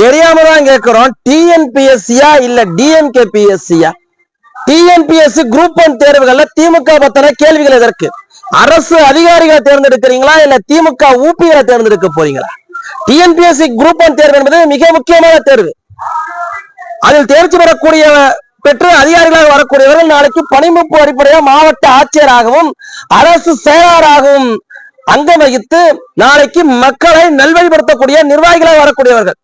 தெரியாம தான் கேட்கிறோம் டிஎன்பிஎஸ்சியா இல்ல டிஎம்கே பிஎஸ்சியா டிஎன்பிஎஸ்சி குரூப் ஒன் தேர்வுகள்ல திமுக பத்தின கேள்விகள் எதற்கு? அரசு அதிகாரிகளை தேர்ந்தெடுக்கிறீங்களா இல்ல திமுக ஊபிகளை தேர்ந்தெடுக்க போறீங்களா? டிஎன்பிஎஸ்சி குரூப் ஒன் தேர்வு என்பது மிக முக்கியமான தேர்வு. அதில் தேர்ச்சி பெறக்கூடிய பெற்று அதிகாரிகளாக வரக்கூடியவர்கள் நாளைக்கு பணிமுப்பு அடிப்படையாக மாவட்ட ஆட்சியராகவும் அரசு செயலாளராகவும் அங்கம் வகித்து நாளைக்கு மக்களை நல்வழிப்படுத்தக்கூடிய நிர்வாகிகளாக வரக்கூடியவர்கள்.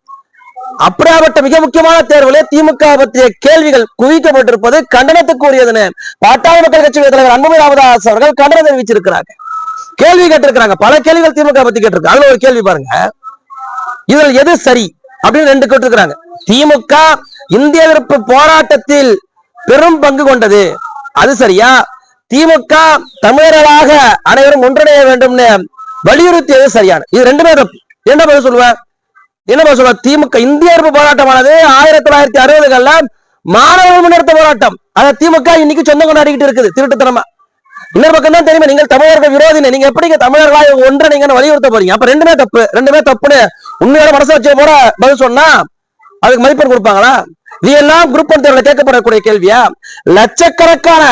அப்படியாப்பட்ட மிக முக்கியமான தேர்வுகளே திமுக பற்றிய கேள்விகள் குவிக்கப்பட்டிருப்பது கண்டனத்துக்குரியதுன்னு பாட்டாளி மக்கள் கட்சி தலைவர் அன்புமணி ராமதாஸ் அவர்கள் கண்டனம் தெரிவிச்சிருக்கிறாங்க. கேள்வி கேட்டிருக்கிறாங்க. பல கேள்விகள் திமுக பத்தி கேட்டிருக்காங்க. அதுல ஒரு கேள்வி பாருங்க. இதில் எது சரி அப்படின்னு ரெண்டு கேட்டிருக்கிறாங்க. திமுக இந்திய எதிர்ப்பு போராட்டத்தில் பெரும் பங்கு கொண்டது. அது சரியா? திமுக தமிழர்களாக அனைவரும் ஒன்றிணைய வேண்டும்னு வலியுறுத்தியது சரியான. இது ரெண்டுமே தப்பு. என்ன பதில் சொல்லுவேன்? என்னமா பதில் திமுக இந்திய எதிர்ப்பு போராட்டமானது ஆயிரத்தி தொள்ளாயிரத்தி அறுபதுகள்ல மாணவர்கள் முன்னெடுத்த போராட்டம். அதை திமுக இன்னைக்கு சொந்தம் கொண்டாடிக்கிட்டு இருக்குது திருட்டுத்தனமா. இன்னொரு பக்கம் தான் தெரியுமா நீங்கள் தமிழர்கள் விரோதினு. நீங்க எப்படிங்க தமிழர்களா நீங்க வலியுறுத்த போறீங்க? அப்ப ரெண்டுமே தப்பு. ரெண்டுமே தப்புன்னு உண்மையோட மனசு வச்ச போற பதில் சொன்னா அதுக்கு மதிப்பெண் கொடுப்பாங்களா? இது எல்லாம் குரூப் ஒன் தேர்வுல கேட்கப்படக்கூடிய கேள்வியா? லட்சக்கணக்கான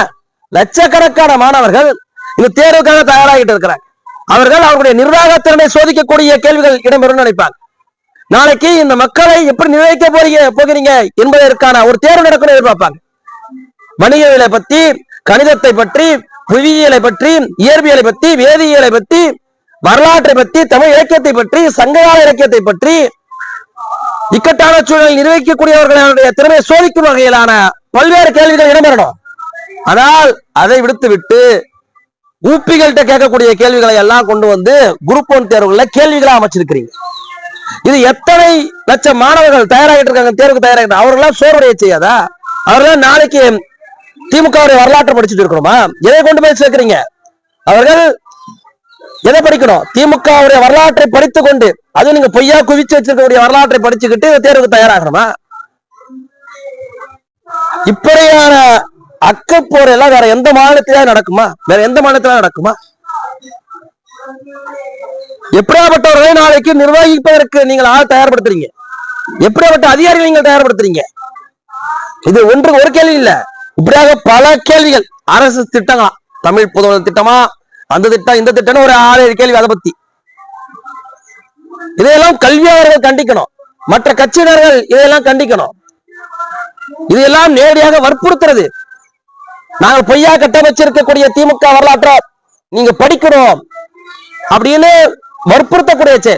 லட்சக்கணக்கான மாணவர்கள் இந்த தேர்வுக்காக தயாராகிட்டு இருக்கிறாங்க. அவர்கள் அவர்களுடைய நிர்வாக திறனை சோதிக்கக்கூடிய கேள்விகள் இடம்பெறும் நினைப்பாங்க. நாளைக்கு இந்த மக்களை எப்படி நிர்வகிக்க போறீங்க போகிறீங்க என்பதற்கான ஒரு தேர்வு நடக்கணும் எதிர்பார்ப்பாங்க. வணிகவியலை பத்தி கணிதத்தை பற்றி புவியியலை பற்றி இயற்பியலை பற்றி வேதியியலை பற்றி வரலாற்றை பற்றி தமிழ் இலக்கியத்தை பற்றி சங்ககால இலக்கியத்தை பற்றி இக்கட்டான சூழலில் நிர்வகிக்கக்கூடியவர்களுடைய திறமையை சோதிக்கும் வகையிலான பல்வேறு கேள்விகள் இடம்பெறணும். ஆனால் அதை விடுத்து விட்டு ஊப்பிகள்கிட்ட கேட்கக்கூடிய கேள்விகளை எல்லாம் கொண்டு வந்து குரூப் ஒன் தேர்வுகள்ல கேள்விகளாக அமைச்சிருக்கிறீங்க. இது எத்தனை லட்சம் மாணவர்கள் தயாராகிட்டு இருக்காங்க தேர்வுக்கு தயாராகிட்டு அவர்களெல்லாம் சோர்வடைய செய்யாதா? அவர்கள் நாளைக்கு திமுக வரலாற்றை படிச்சுட்டு இருக்கணுமா? எதை கொண்டு போய் சேர்க்கிறீங்க? அவர்கள் எதை படிக்கணும்? திமுக வரலாற்றை படித்துக் கொண்டு அது நீங்க பொய்யா குவிச்சு வச்சிருக்கக்கூடிய வரலாற்றை படிச்சுக்கிட்டு தேர்வுக்கு தயாராகணுமா? இப்படியான அக்கப்போர் எல்லாம் வேற எந்த மாநிலத்திலே நடக்குமா? வேற எந்த மாநிலத்தில நடக்குமா? எப்படியாப்பட்டவர்களை நாளைக்கு நிர்வகிப்பதற்கு நீங்கள் ஆள் தயார்படுத்துறீங்க? எப்படியாப்பட்ட அதிகாரிகள் நீங்கள் தயார்படுத்துறீங்க? இது ஒன்று ஒரு கேள்வி இல்ல. இப்படியாக பல கேள்விகள். அரசு திட்டங்களா? தமிழ் புதுவல் திட்டமா? அந்த திட்டம் இந்த திட்டம்னு ஒரு ஆறு ஏழு கேள்வி அதை பத்தி. இதையெல்லாம் கல்வியாளர்கள் கண்டிக்கணும். மற்ற கட்சியினர்கள் இதையெல்லாம் கண்டிக்கணும். இதையெல்லாம் நேரடியாக வற்புறுத்துறது. நாங்கள் பொய்யா கட்டமைச்சிருக்கக்கூடிய திமுக வரலாற்றை நீங்க படிக்கணும். அப்படின்னு ভরপুরতা করেছে